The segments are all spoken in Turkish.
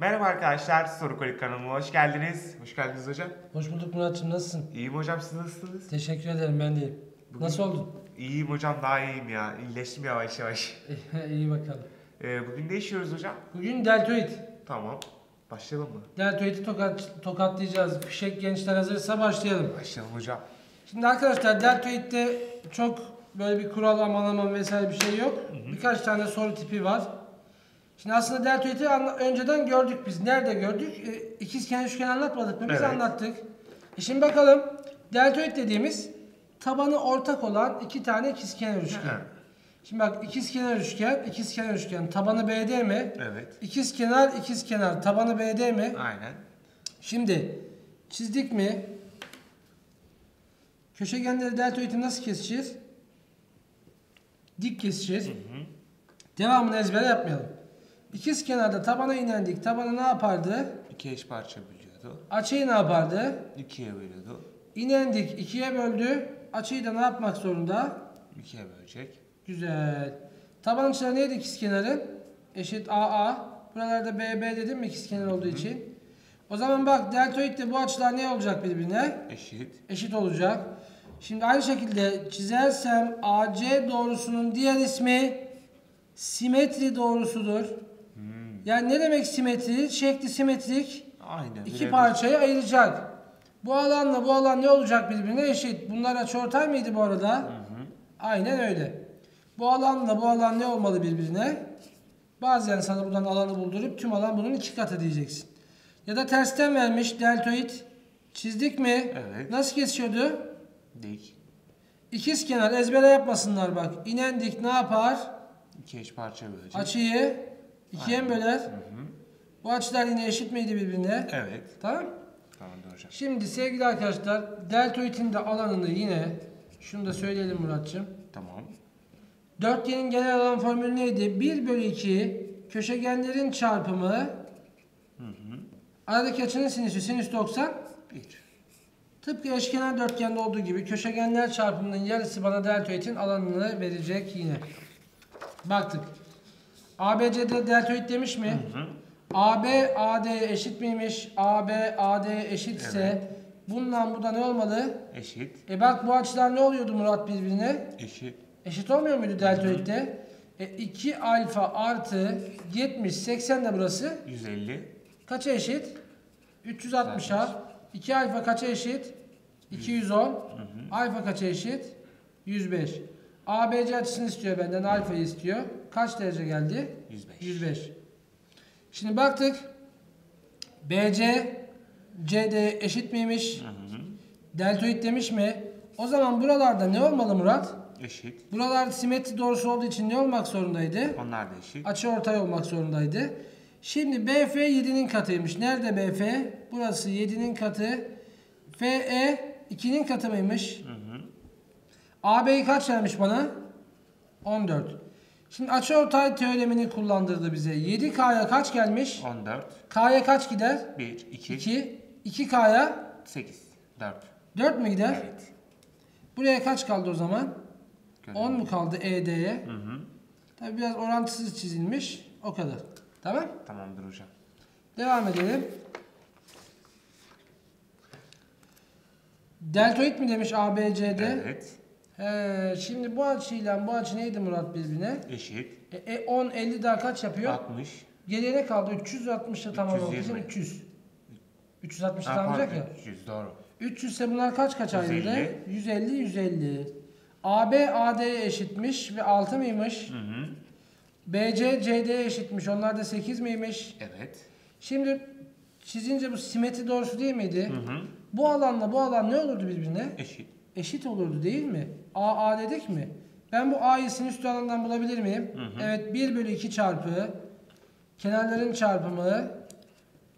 Merhaba arkadaşlar, Soru Kolik kanalıma hoş geldiniz. Hoş geldiniz hocam. Hoş bulduk Muratçım nasılsın? İyiyim hocam, siz nasılsınız? Teşekkür ederim ben de iyiyim. Bugün- Nasıl oldun? İyiyim hocam, daha iyiyim ya. İyileştim yavaş yavaş. İyi bakalım. Ee, bugün ne işiyoruz hocam? Bugün deltoid. Tamam. Başlayalım mı? Deltoid'i tokat, tokatlayacağız. Fişek gençler hazırsa başlayalım. Başlayalım hocam. Şimdi arkadaşlar deltoid'de çok böyle bir kural aman aman vesaire bir şey yok. Birkaç tane soru tipi var. Şimdi aslında deltoid'i anla- önceden gördük biz. Nerede gördük? E, ikizkenar üçgen anlatmadık mı? Biz Evet. anlattık. E şimdi bakalım. Deltoid dediğimiz tabanı ortak olan iki tane ikizkenar üçgen. Hı. Şimdi bak ikizkenar üçgen, ikizkenar üçgen. Tabanı BD mi? Evet. İkizkenar, ikizkenar. Tabanı BD mi? Aynen. Şimdi çizdik mi? Köşegenleri deltoidi nasıl keseceğiz? Dik keseceğiz. Devamını ezbere yapmayalım. İkiz kenarda tabana inendik. Tabanı ne yapardı? İki eş parça bölüyordu. Açıyı ne yapardı? İkiye bölüyordu. İnendik. ikiye böldü. Açıyı da ne yapmak zorunda? İkiye bölecek. Güzel. Taban açıları neydi ikizkenarın? Eşit AA. Buralarda BB dedim mi ikizkenar olduğu için? O zaman bak deltoidle bu açılar ne olacak birbirine? Eşit. eşit olacak. Şimdi aynı şekilde çizersem AC doğrusunun diğer ismi simetri doğrusudur. Yani ne demek simetri? Şekli simetrik Aynen. iki birebir. parçaya ayıracak. Bu alanla bu alan ne olacak birbirine eşit. Bunlar açıortay mıydı bu arada? Aynen öyle. Bu alanla bu alan ne olmalı birbirine? Bazen sana buradan alanı buldurup tüm alan bunun iki katı diyeceksin. Ya da tersten vermiş deltoid. Çizdik mi? Evet. Nasıl kesiyordu? Dik. İkiz kenar ezbere yapmasınlar bak. İnen dik ne yapar? İki eş parça bölecek. Açıyı ikiye mi böler? Hı hı. Bu açılar yine eşit miydi birbirine? Evet. Tamam. Tamamdır hocam. Şimdi sevgili arkadaşlar deltoidin de alanını yine şunu da söyleyelim Muratçım. Tamam. Dörtgenin genel alan formülü neydi? 1 bölü 2 köşegenlerin çarpımı Hı hı. aradaki açının sinüsü sinüs 90 Bir. tıpkı eşkenar dörtgende olduğu gibi köşegenler çarpımının yarısı bana deltoidin alanını verecek yine. Baktık. ABCD deltoid demiş mi? Hı hı. AB AD eşit miymiş? AB AD eşitse bundan bu da ne olmalı? Eşit. E bak bu açılar ne oluyordu Murat birbirine? Eşit. Eşit olmuyor muydu deltoidde? E 2 alfa artı 70 80 de burası. 150. Kaça eşit? 360'a. 2 alfa kaça eşit? 210. Alfa kaça eşit? 105. ABC açısını istiyor benden. Alfayı istiyor. Kaç derece geldi? 105. 105. Şimdi baktık. BC CD eşit miymiş? Hı hı. Deltoid demiş mi? O zaman buralarda ne olmalı Murat? Eşit. Buralar simetri doğrusu olduğu için ne olmak zorundaydı? Onlar da eşit. Açı ortay olmak zorundaydı. Şimdi BF 7'nin katıymış. Nerede BF? Burası 7'nin katı. FE 2'nin katı mıymış? Hı hı. AB'yi kaç vermiş bana? 14. Şimdi açı ortay teoremini kullandırdı bize. 7K'ya kaç gelmiş? 14. K'ya kaç gider? 1, 2, 2. 2K'ya 8, 4. 4 mü gider? Evet. Buraya kaç kaldı o zaman? Görelim. 10 mu kaldı ED'ye? Hı hı. Tabi biraz orantısız çizilmiş. O kadar. Tamam. Tamamdır hocam. Devam edelim. Deltoid mi demiş ABCD? Evet. He, şimdi bu açıyla bu açı neydi Murat birbirine? Eşit. E, e, 10, 50 daha kaç yapıyor? 60. Geriye ne kaldı? 360'da tamamlamak için 320. 300. 360'da Ha, tamamlayacak ya. 100 doğru. 300 ise bunlar kaç kaç ayrıldı? 150. 150, 150. AB AD'ye eşitmiş ve 6 mıymış? Hı hı. BC CD'ye eşitmiş. Onlar da 8 miymiş? Evet. Şimdi çizince bu simetri doğrusu değil miydi? Hı hı. Bu alanla bu alan ne olurdu birbirine? Eşit. Eşit olurdu değil mi? A A dedik mi? Ben bu A'yı sinüs alandan bulabilir miyim? Hı hı. Evet 1 bölü 2 çarpı kenarların çarpımı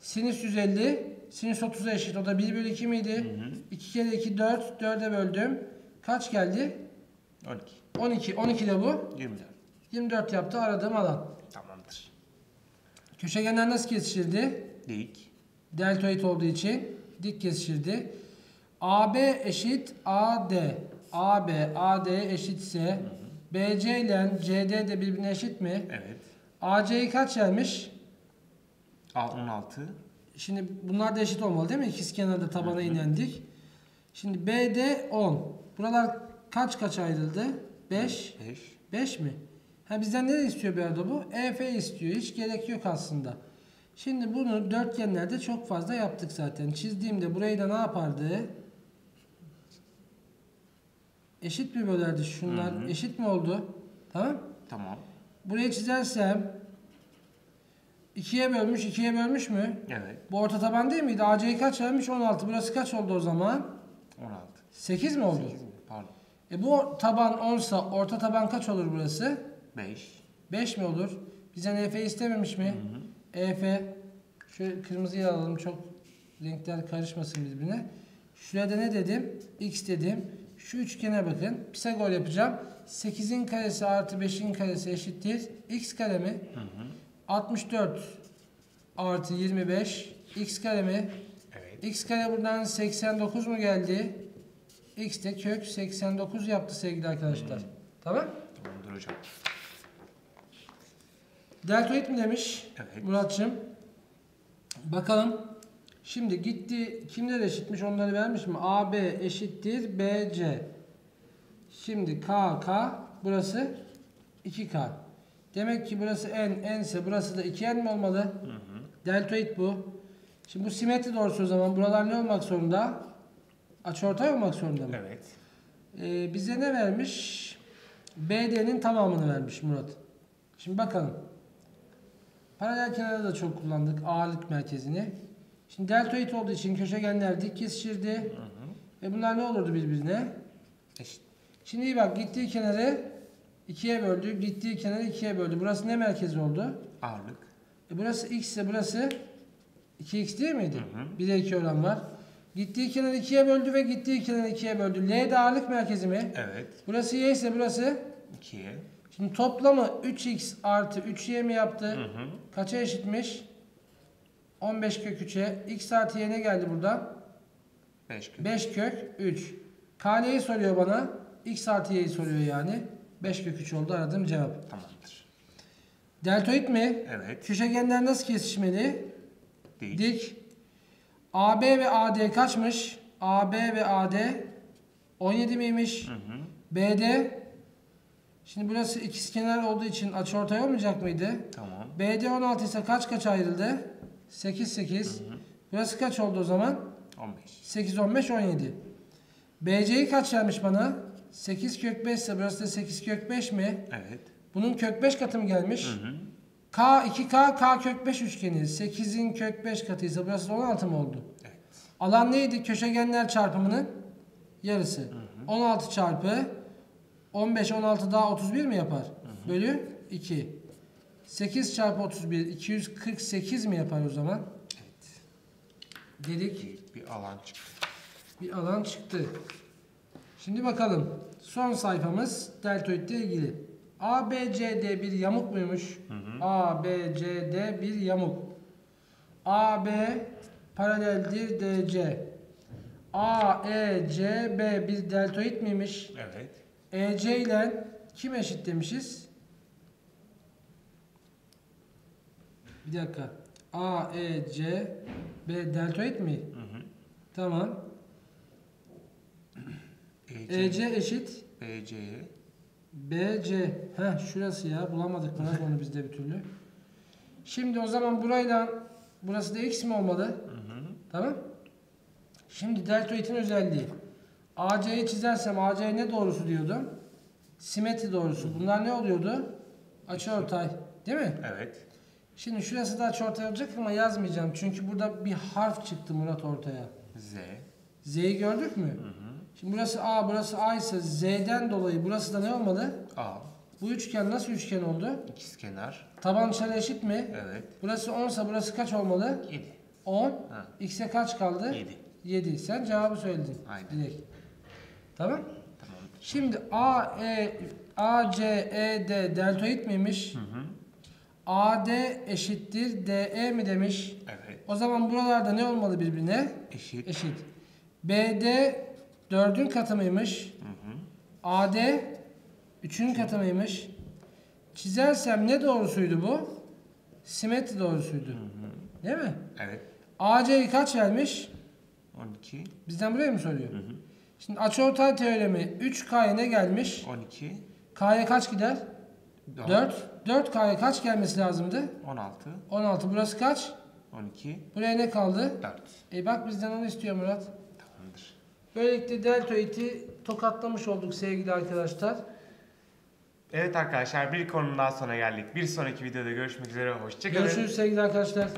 sinüs 150 sinüs 30'a eşit. O da 1 bölü 2 miydi? Hı hı. 2 kere 2 4 4'e böldüm. Kaç geldi? 12. 12. 12 de bu. 24. 24 yaptı aradığım alan. Tamamdır. Köşegenler nasıl kesişirdi? Dik. deltoid olduğu için dik kesişirdi. AB eşit AD. AB AD eşitse BC ile CD de birbirine eşit mi? Evet. AC'yi kaç vermiş? A 16. Şimdi bunlar da eşit olmalı değil mi? İkiz kenarda tabana inendik. Şimdi BD 10. Buralar kaç kaç ayrıldı? 5. 5. 5 mi? Ha bizden ne istiyor bir arada bu? EF istiyor. Hiç gerek yok aslında. Şimdi bunu dörtgenlerde çok fazla yaptık zaten. Çizdiğimde burayı da ne yapardı? Eşit mi bölerdi şunlar? Hı hı. Eşit mi oldu? Tamam. Tamam. Burayı çizersem ikiye bölmüş, ikiye bölmüş mü? Evet. Bu orta taban değil miydi? AC'yi kaç vermiş? 16. Burası kaç oldu o zaman? 16. 8 mi oldu? 8 mi? Pardon. E bu taban 10 sa orta taban kaç olur burası? 5. 5 mi olur? Bizden EF istememiş mi? EF şu kırmızıyı alalım çok renkler karışmasın birbirine. Şurada ne dedim? X dedim. Şu üçgene bakın. Pisagor yapacağım. 8'in karesi artı 5'in karesi eşittir. X kare mi? 64 artı 25 x kare mi? Evet. X kare buradan 89 mu geldi? X de kök 89 yaptı sevgili arkadaşlar. Tamam? Tamamdır hocam. Deltoid mi demiş Evet. Muratçım? Bakalım. Şimdi gitti kimler eşitmiş onları vermiş mi? AB eşittir BC. Şimdi KK burası 2K. Demek ki burası n, n ise burası da 2n mi olmalı? Hı hı. Deltoid bu. Şimdi bu simetri doğrusu o zaman buralar ne olmak zorunda? Açıortay olmak zorunda mı? Evet. Ee, bize ne vermiş? BD'nin tamamını vermiş Murat. Şimdi bakalım. Paralel kenarda da çok kullandık ağırlık merkezini. Şimdi deltoid olduğu için köşegenler dik kesişirdi. Hı hı. Ve bunlar ne olurdu birbirine? Eşit. Şimdi iyi bak gittiği kenarı ikiye böldü. Gittiği kenarı ikiye böldü. Burası ne merkezi oldu? Ağırlık. E burası x ise burası 2x değil miydi? Hı hı. 1'e 2 oran var. Gittiği kenarı ikiye böldü ve gittiği kenarı ikiye böldü. L de ağırlık merkezi mi? Evet. Burası y ise burası 2'ye. Şimdi toplamı 3x artı 3y mi yaptı? Hı hı. Kaça eşitmiş? 15 kök 3'e. x artı y ne geldi buradan? 5 kök. 5 kök 3. KL'yi soruyor bana. x artı y'yi soruyor yani. 5 kök 3 oldu aradığım cevap. Tamamdır. Deltoid mi? Evet. Köşegenler nasıl kesişmeli? Dik. Dik. AB ve AD kaçmış? AB ve AD 17 miymiş? Hı hı. BD Şimdi burası ikizkenar olduğu için açıortay olmayacak mıydı? Tamam. BD 16 ise kaç kaç ayrıldı? 8 8. Burası kaç oldu o zaman? 15. 8 15 17. BC'yi kaç vermiş bana? 8 kök 5 ise burası da 8 kök 5 mi? Evet. Bunun kök 5 katı mı gelmiş? Hı hı. K 2K K kök 5 üçgeni. 8'in kök 5 katıysa burası da 16 mı oldu? Evet. Alan neydi? Köşegenler çarpımının yarısı. 16 çarpı 15 16 daha 31 mi yapar? Bölü 2. 8 çarpı 31 248 mi yapar o zaman? Evet. Dedik Bir, alan çıktı. bir alan çıktı. Şimdi bakalım. Son sayfamız deltoid ile ilgili. ABCD bir yamuk muymuş? ABCD bir yamuk. AB paraleldir DC. AECB bir deltoid miymiş? Evet. EC ile kim eşit demişiz? Bir dakika. AEC B deltoid mi? Hı hı. Tamam. EC. EC eşit BC'ye. BC. Heh şurası ya bulamadık Murat onu bizde bir türlü. Şimdi o zaman burayla burası da x mi olmalı? Hı hı. Tamam. Şimdi deltoidin özelliği. AC'yi çizersem AC ne doğrusu diyordum? Simetri doğrusu. Bunlar ne oluyordu? Açıortay. Değil mi? Evet. Şimdi şurası da açıortay olacak ama yazmayacağım. Çünkü burada bir harf çıktı Murat ortaya. Z. Z'yi gördük mü? Hı hı. Şimdi burası A, burası A ise Z'den dolayı burası da ne olmalı? A. Bu üçgen nasıl üçgen oldu? İkizkenar. Taban dışarı eşit mi? Evet. Burası 10 ise burası kaç olmalı? 7. 10. Ha. X'e kaç kaldı? 7. 7. Sen cevabı söyledin. Aynen. Direkt. Tamam. Tamam. Şimdi A, E, A, C, E, D deltoid miymiş? Hı hı. AD eşittir DE mi demiş? Evet. O zaman buralarda ne olmalı birbirine? Eşit. Eşit. BD 4'ün katı mıymış? Hı hı. AD 3'ün katı mıymış? Çizersem ne doğrusuydu bu? Simetri doğrusuydu. Hı hı. Değil mi? Evet. AC'yi kaç vermiş? 12. Bizden buraya mı soruyor? Şimdi açıortay teoremi 3K'ya ne gelmiş? 12. K'ya kaç gider? 4. 4. 4K'ya kaç gelmesi lazımdı? 16. 16. Burası kaç? 12. Buraya ne kaldı? 4. E bak bizden onu istiyor Murat. Tamamdır. Böylelikle deltoidi tokatlamış olduk sevgili arkadaşlar. Evet arkadaşlar bir konunun daha sonuna geldik. Bir sonraki videoda görüşmek üzere. Hoşçakalın. Görüşürüz sevgili arkadaşlar.